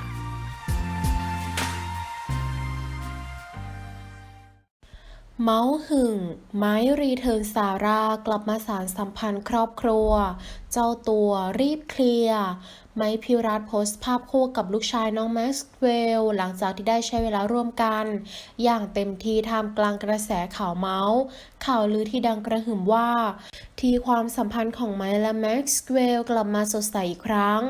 ะ เมาส์หึงไม้รีเทิร์นซาร่ากลับมาสารสัมพันธ์ครอบครัว เจ้าตัวรีบเคลียร์ไม้พิรัตโพสต์ภาพคู่กับลูกชายน้องแม็กซ์เวล หลังจากที่ได้ใช้เวลาร่วมกัน อย่างเต็มที่ท่ามกลางกระแสข่าวเมาส์ ข่าวลือที่ดังกระหึ่มว่า ที่ความสัมพันธ์ของไม้และแม็กซ์เวลกลับมาสดใสอีกครั้ง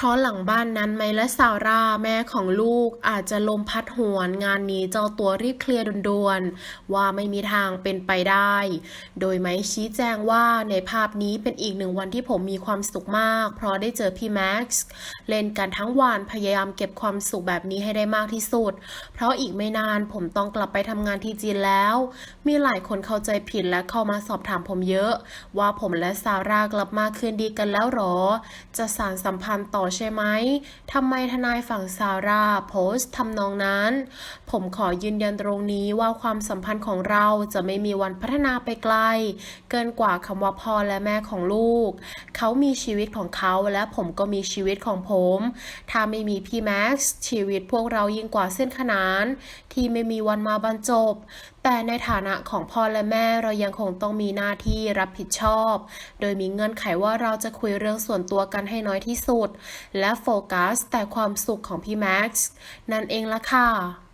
เพราะหลังบ้านนั้นไมและซาร่าแม่ของลูกอาจจะลมพัดหวนงานนี้เจ้าตัวรีบเคลียร์ด่วนๆ ว่าไม่มีทางเป็นไปได้ โดยไมชี้แจงว่าในภาพนี้เป็นอีกหนึ่งวันที่ผมมีความสุขมาก เพราะได้เจอพี่แม็กซ์เล่นกันทั้งวันพยายามเก็บความสุขแบบนี้ให้ได้มากที่สุด เพราะอีกไม่นานผมต้องกลับไปทำงานที่จีนแล้ว มีหลายคนเข้าใจผิดและเข้ามาสอบถามผมเยอะ ว่าผมและซาร่ากลับมาคืนดีกันแล้วหรอ จะสานสัมพันธ์ต่อใช่ไหมทำไมทนายฝั่งซาร่าโพสต์ทำนองนั้น ผมขอยืนยันตรงนี้ว่าความสัมพันธ์ของเราจะไม่มีวันพัฒนาไปไกล เกินกว่าคำว่าพ่อและแม่ของลูก เขามีชีวิตของเขาและผมก็มีชีวิตของผม ถ้าไม่มีพี่แม็กซ์ชีวิตพวกเรายิ่งกว่าเส้นขนาน ที่ไม่มีวันมาบรรจบ แต่ในฐานะของพ่อและแม่เรายังคงต้องมีหน้าที่รับผิดชอบ โดยมีเงื่อนไขว่าเราจะคุยเรื่องส่วนตัวกันให้น้อยที่สุดและโฟกัสแต่ความสุขของพี่แม็กซ์นั่นเองละค่ะ